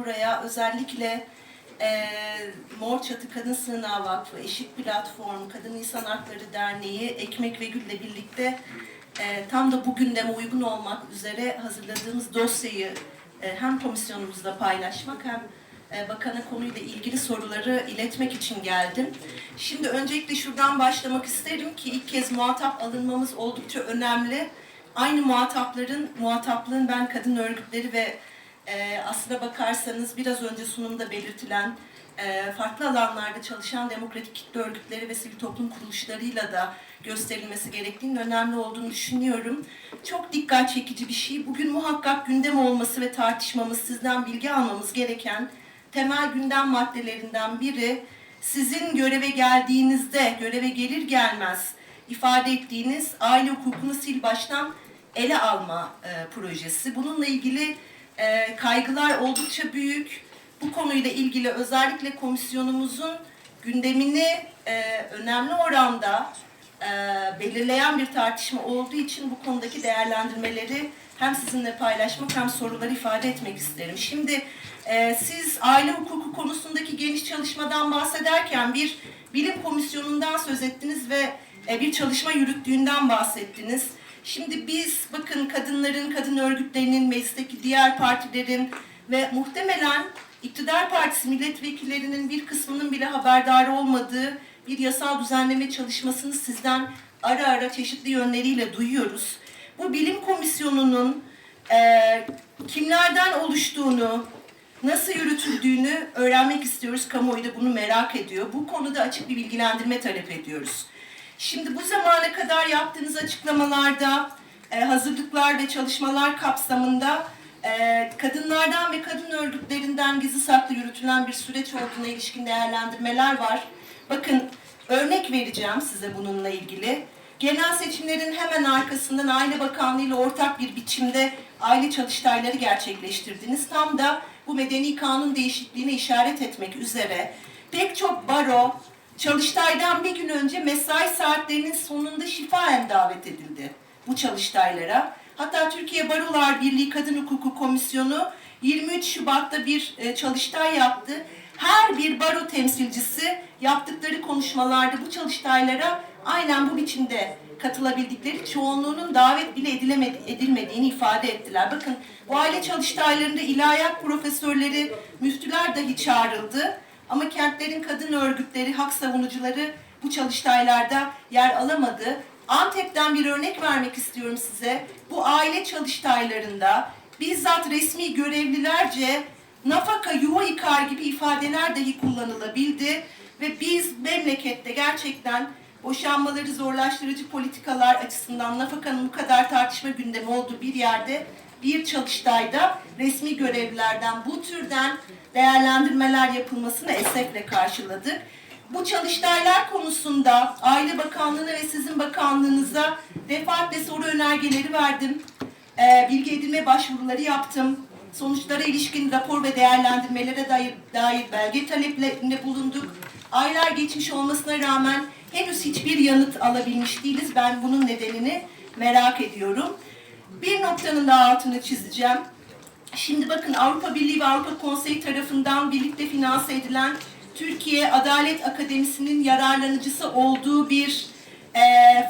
buraya özellikle e, Mor Çatı Kadın Sığınağı Vakfı, Eşit Platform, Kadın İnsan Hakları Derneği, Ekmek ve Gül'le birlikte e, tam da bu gündeme uygun olmak üzere hazırladığımız dosyayı e, hem komisyonumuzda paylaşmak hem e, bakana konuyla ilgili soruları iletmek için geldim. Şimdi öncelikle şuradan başlamak isterim ki ilk kez muhatap alınmamız oldukça önemli. Aynı muhatapların, muhataplığın ben kadın örgütleri ve e, aslına bakarsanız biraz önce sunumda belirtilen e, farklı alanlarda çalışan demokratik kitle örgütleri ve sivil toplum kuruluşlarıyla da gösterilmesi gerektiğinin önemli olduğunu düşünüyorum. Çok dikkat çekici bir şey. Bugün muhakkak gündem olması ve tartışmamız, sizden bilgi almamız gereken temel gündem maddelerinden biri sizin göreve geldiğinizde, göreve gelir gelmez ifade ettiğiniz aile hukukunu sil baştan ele alma e, projesi. Bununla ilgili e, kaygılar oldukça büyük. Bu konuyla ilgili özellikle komisyonumuzun gündemini e, önemli oranda e, belirleyen bir tartışma olduğu için bu konudaki değerlendirmeleri hem sizinle paylaşmak hem soruları ifade etmek isterim. Şimdi e, siz aile hukuku konusundaki geniş çalışmadan bahsederken bir bilim komisyonundan söz ettiniz ve e, bir çalışma yürüttüğünden bahsettiniz. Şimdi biz bakın kadınların, kadın örgütlerinin, meclisteki diğer partilerin ve muhtemelen iktidar partisi milletvekillerinin bir kısmının bile haberdar olmadığı bir yasal düzenleme çalışmasını sizden ara ara çeşitli yönleriyle duyuyoruz. Bu bilim komisyonunun e, kimlerden oluştuğunu, nasıl yürütüldüğünü öğrenmek istiyoruz. Kamuoyu da bunu merak ediyor. Bu konuda açık bir bilgilendirme talep ediyoruz. Şimdi bu zamana kadar yaptığınız açıklamalarda, e, hazırlıklar ve çalışmalar kapsamında e, kadınlardan ve kadın örgütlerinden gizli saklı yürütülen bir süreç olduğuna ilişkin değerlendirmeler var. Bakın örnek vereceğim size bununla ilgili. Genel seçimlerin hemen arkasından Aile Bakanlığı ile ortak bir biçimde aile çalıştayları gerçekleştirdiniz. Tam da bu medeni kanun değişikliğine işaret etmek üzere pek çok baro, Çalıştay'dan bir gün önce mesai saatlerinin sonunda şifaen davet edildi bu çalıştaylara. Hatta Türkiye Barolar Birliği Kadın Hukuku Komisyonu 23 Şubat'ta bir e, çalıştay yaptı. Her bir baro temsilcisi yaptıkları konuşmalarda bu çalıştaylara aynen bu biçimde katılabildikleri çoğunluğunun davet bile edilemedi, edilmediğini ifade ettiler. Bakın bu aile çalıştaylarında ilahiyat profesörleri, müftüler dahi çağrıldı. Ama kentlerin kadın örgütleri, hak savunucuları bu çalıştaylarda yer alamadı. Antep'ten bir örnek vermek istiyorum size. Bu aile çalıştaylarında bizzat resmi görevlilerce nafaka, yuva yıkar gibi ifadeler dahi kullanılabildi. Ve biz memlekette gerçekten boşanmaları zorlaştırıcı politikalar açısından nafakanın bu kadar tartışma gündemi olduğu bir yerde bir çalıştayda resmi görevlilerden bu türden değerlendirmeler yapılmasını esefle karşıladık. Bu çalıştaylar konusunda Aile Bakanlığı'na ve sizin bakanlığınıza defaatle soru önergeleri verdim. Ee, bilgi edinme başvuruları yaptım. Sonuçlara ilişkin rapor ve değerlendirmelere dair, dair belge taleplerinde bulunduk. Aylar geçmiş olmasına rağmen henüz hiçbir yanıt alabilmiş değiliz. Ben bunun nedenini merak ediyorum. Bir noktanın da altını çizeceğim. Şimdi bakın Avrupa Birliği ve Avrupa Konseyi tarafından birlikte finanse edilen Türkiye Adalet Akademisi'nin yararlanıcısı olduğu bir e,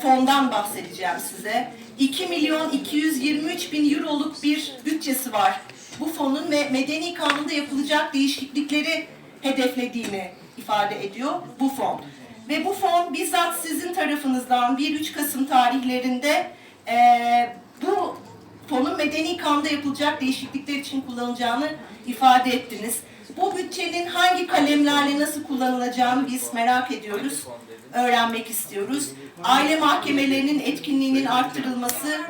fondan bahsedeceğim size. 2 milyon 223 bin euroluk bir bütçesi var. Bu fonun ve medeni kanunda yapılacak değişiklikleri hedeflediğini ifade ediyor bu fon. Ve bu fon bizzat sizin tarafınızdan 1-3 Kasım tarihlerinde e, bu fonun medeni kanunda yapılacak değişiklikler için kullanılacağını ifade ettiniz. Bu bütçenin hangi kalemlerle nasıl kullanılacağını biz merak ediyoruz, öğrenmek istiyoruz. Aile mahkemelerinin etkinliğinin arttırılması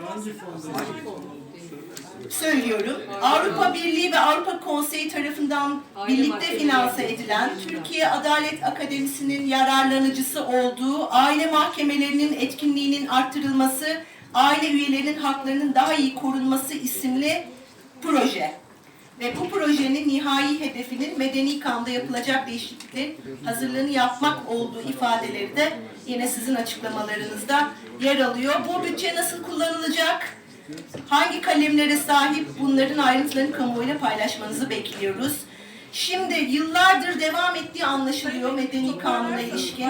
söylüyorum. Avrupa Birliği ve Avrupa Konseyi tarafından birlikte finanse edilen Türkiye Adalet Akademisi'nin yararlanıcısı olduğu aile mahkemelerinin etkinliğinin arttırılması aile üyelerinin haklarının daha iyi korunması isimli proje. Ve bu projenin nihai hedefinin medeni kanunda yapılacak değişikliklerin hazırlığını yapmak olduğu ifadeleri de yine sizin açıklamalarınızda yer alıyor. Bu bütçe nasıl kullanılacak? Hangi kalemlere sahip bunların ayrıntılarını kamuoyuyla paylaşmanızı bekliyoruz. Şimdi yıllardır devam ettiği anlaşılıyor medeni kanuna ilişkin.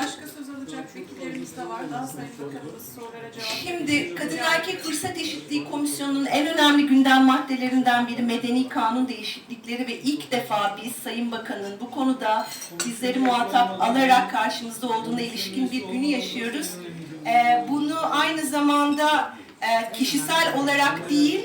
Alacak vekillerimiz de var. Daha Sayın Bakanımız sorulara cevap Şimdi Kadın Erkek Fırsat Eşitliği Komisyonu'nun en önemli gündem maddelerinden biri medeni kanun değişiklikleri ve ilk defa biz Sayın Bakan'ın bu konuda bizleri muhatap alarak karşımızda olduğuna ilişkin bir günü yaşıyoruz. Ee, bunu aynı zamanda e, kişisel olarak değil,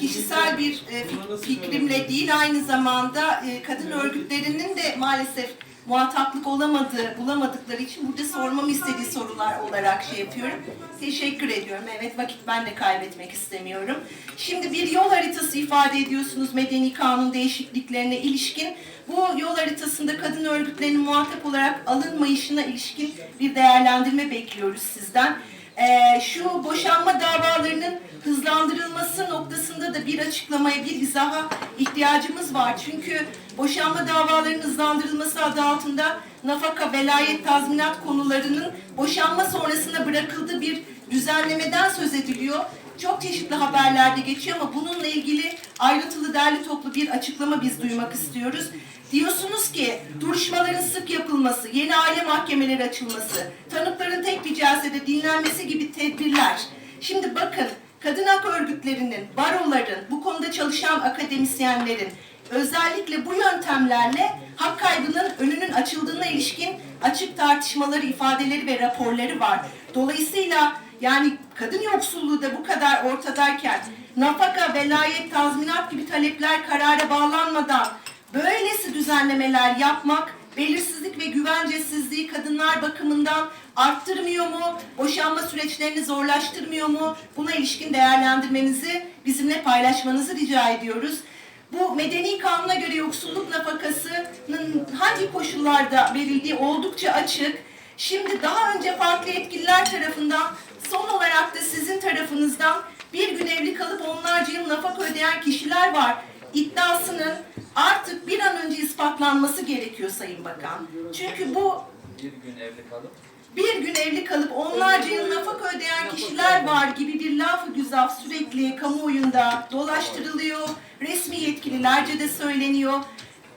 kişisel bir e, fik- fikrimle değil aynı zamanda e, kadın örgütlerinin de maalesef muhataplık olamadığı, bulamadıkları için burada sormamı istediği sorular olarak şey yapıyorum. Teşekkür ediyorum. Evet vakit ben de kaybetmek istemiyorum. Şimdi bir yol haritası ifade ediyorsunuz medeni kanun değişikliklerine ilişkin. Bu yol haritasında kadın örgütlerinin muhatap olarak alınmayışına ilişkin bir değerlendirme bekliyoruz sizden. Ee, şu boşanma davalarının hızlandırılması noktasında da bir açıklamaya, bir izaha ihtiyacımız var. Çünkü boşanma davalarının hızlandırılması adı altında nafaka, velayet, tazminat konularının boşanma sonrasında bırakıldığı bir düzenlemeden söz ediliyor. Çok çeşitli haberlerde geçiyor ama bununla ilgili ayrıntılı derli toplu bir açıklama biz duymak istiyoruz. Diyorsunuz ki duruşmaların sık yapılması, yeni aile mahkemeleri açılması, tanıkların tek bir celsede dinlenmesi gibi tedbirler. Şimdi bakın kadın hak örgütlerinin, baroların, bu konuda çalışan akademisyenlerin özellikle bu yöntemlerle hak kaybının önünün açıldığına ilişkin açık tartışmaları, ifadeleri ve raporları var. Dolayısıyla yani kadın yoksulluğu da bu kadar ortadayken nafaka, velayet, tazminat gibi talepler karara bağlanmadan böylesi düzenlemeler yapmak belirsizlik ve güvencesizliği kadınlar bakımından arttırmıyor mu? Boşanma süreçlerini zorlaştırmıyor mu? Buna ilişkin değerlendirmenizi bizimle paylaşmanızı rica ediyoruz. Bu medeni kanuna göre yoksulluk nafakasının hangi koşullarda verildiği oldukça açık. Şimdi daha önce farklı yetkililer tarafından son olarak da sizin tarafınızdan bir gün evli kalıp onlarca yıl nafaka ödeyen kişiler var iddiasının artık bir an önce ispatlanması gerekiyor Sayın Bakan. Çünkü bu Bir gün evli kalıp bir gün evli kalıp onlarca yıl nafaka ödeyen kişiler var gibi bir lafı güzaf sürekli kamuoyunda dolaştırılıyor. Resmi yetkililerce de söyleniyor.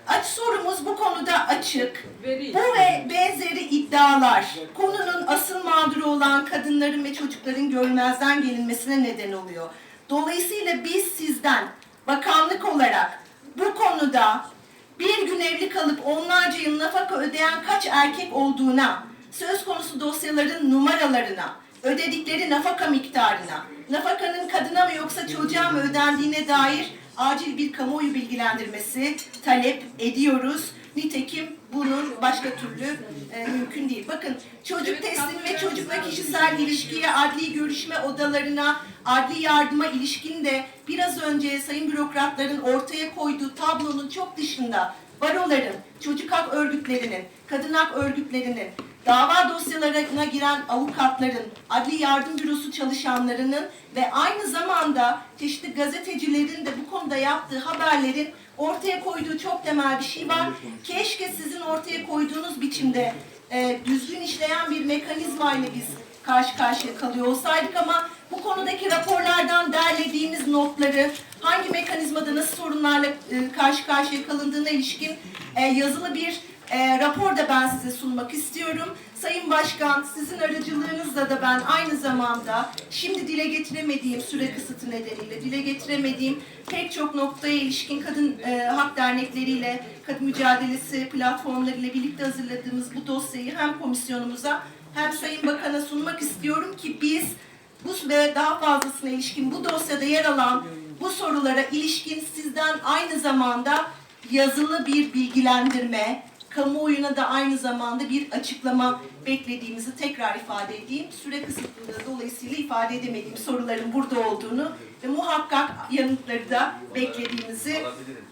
Aç sorumuz bu konuda açık. Bu ve benzeri iddialar konunun asıl mağduru olan kadınların ve çocukların görmezden gelinmesine neden oluyor. Dolayısıyla biz sizden bakanlık olarak bu konuda bir gün evli kalıp onlarca yıl nafaka ödeyen kaç erkek olduğuna, söz konusu dosyaların numaralarına, ödedikleri nafaka miktarına, nafakanın kadına mı yoksa çocuğa mı ödendiğine dair acil bir kamuoyu bilgilendirmesi talep ediyoruz. Nitekim bunun başka türlü e, mümkün değil. Bakın çocuk teslimi ve çocukla kişisel ilişkiye, adli görüşme odalarına, adli yardıma ilişkin de biraz önce sayın bürokratların ortaya koyduğu tablonun çok dışında baroların, çocuk hak örgütlerinin, kadın hak örgütlerinin, dava dosyalarına giren avukatların, adli yardım bürosu çalışanlarının ve aynı zamanda çeşitli gazetecilerin de bu konuda yaptığı haberlerin ortaya koyduğu çok temel bir şey var. Keşke sizin ortaya koyduğunuz biçimde e, düzgün işleyen bir mekanizma ile biz karşı karşıya kalıyor olsaydık ama bu konudaki raporlardan derlediğimiz notları hangi mekanizmada nasıl sorunlarla e, karşı karşıya kalındığına ilişkin e, yazılı bir e, rapor da ben size sunmak istiyorum. Sayın Başkan, sizin aracılığınızla da ben aynı zamanda şimdi dile getiremediğim süre kısıtı nedeniyle dile getiremediğim pek çok noktaya ilişkin kadın e, hak dernekleriyle, kadın mücadelesi platformlarıyla birlikte hazırladığımız bu dosyayı hem komisyonumuza hem Sayın Bakan'a sunmak istiyorum ki biz bu ve daha fazlasına ilişkin bu dosyada yer alan bu sorulara ilişkin sizden aynı zamanda yazılı bir bilgilendirme, kamuoyuna da aynı zamanda bir açıklama beklediğimizi tekrar ifade edeyim. Süre kısıtlılığı dolayısıyla ifade edemediğim soruların burada olduğunu ve muhakkak yanıtları da beklediğimizi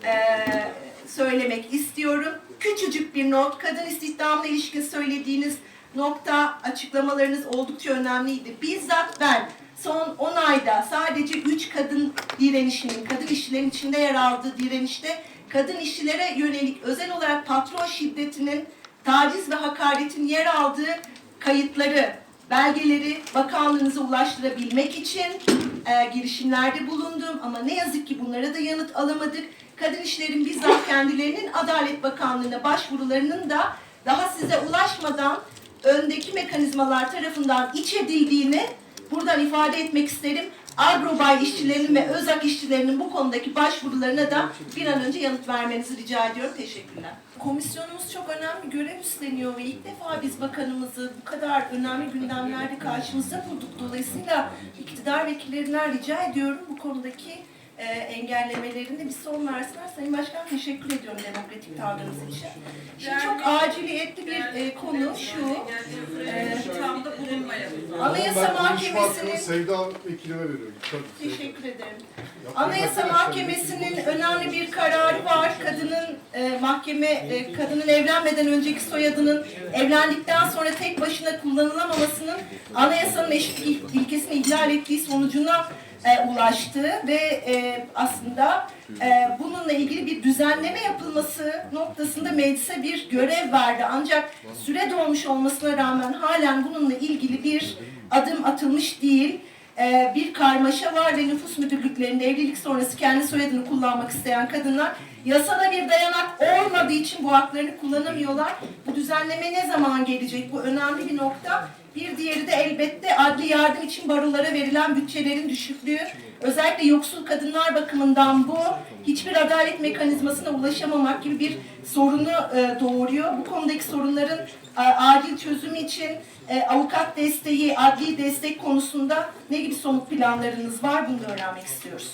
eee, söylemek istiyorum. Küçücük bir not, kadın istihdamına ilişkin söylediğiniz nokta açıklamalarınız oldukça önemliydi. Bizzat ben son 10 ayda sadece 3 kadın direnişinin, kadın işçilerin içinde yer aldığı direnişte kadın işçilere yönelik özel olarak patron şiddetinin, taciz ve hakaretin yer aldığı kayıtları, belgeleri bakanlığınıza ulaştırabilmek için e, girişimlerde bulundum ama ne yazık ki bunlara da yanıt alamadık. Kadın işlerin bizzat kendilerinin Adalet Bakanlığı'na başvurularının da daha size ulaşmadan öndeki mekanizmalar tarafından iç edildiğini buradan ifade etmek isterim. Agrobay işçilerinin ve özak işçilerinin bu konudaki başvurularına da bir an önce yanıt vermenizi rica ediyorum. Teşekkürler. Komisyonumuz çok önemli görev üstleniyor ve ilk defa biz bakanımızı bu kadar önemli gündemlerde karşımızda bulduk. Dolayısıyla iktidar vekillerinden rica ediyorum bu konudaki e, engellemelerinde bir son versinler. Sayın Başkan teşekkür ediyorum demokratik tavrınız için. Şimdi çok aciliyetli bir e, konu şu. e. Anayasa Mahkemesi'nin Sevda Vekilime veriyorum. Tabii. Sevda. Teşekkür ederim. Yapmayın Anayasa arkadaşlar, Mahkemesi'nin lütfen. önemli bir kararı var. Kadının e, mahkeme e, kadının evlenmeden önceki soyadının evlendikten sonra tek başına kullanılamamasının anayasanın eşitlik il- ilkesini ihlal ettiği sonucuna e, ulaştı ve e, aslında e, bununla ilgili bir düzenleme yapılması noktasında meclise bir görev verdi. Ancak süre dolmuş olmasına rağmen halen bununla ilgili bir adım atılmış değil. Ee, bir karmaşa var ve nüfus müdürlüklerinde evlilik sonrası kendi soyadını kullanmak isteyen kadınlar yasada bir dayanak olmadığı için bu haklarını kullanamıyorlar. Bu düzenleme ne zaman gelecek? Bu önemli bir nokta. Bir diğeri de elbette adli yardım için barolara verilen bütçelerin düşüklüğü. Özellikle yoksul kadınlar bakımından bu hiçbir adalet mekanizmasına ulaşamamak gibi bir sorunu e, doğuruyor. Bu konudaki sorunların e, acil çözümü için e, avukat desteği, adli destek konusunda ne gibi somut planlarınız var? Bunu da öğrenmek istiyoruz.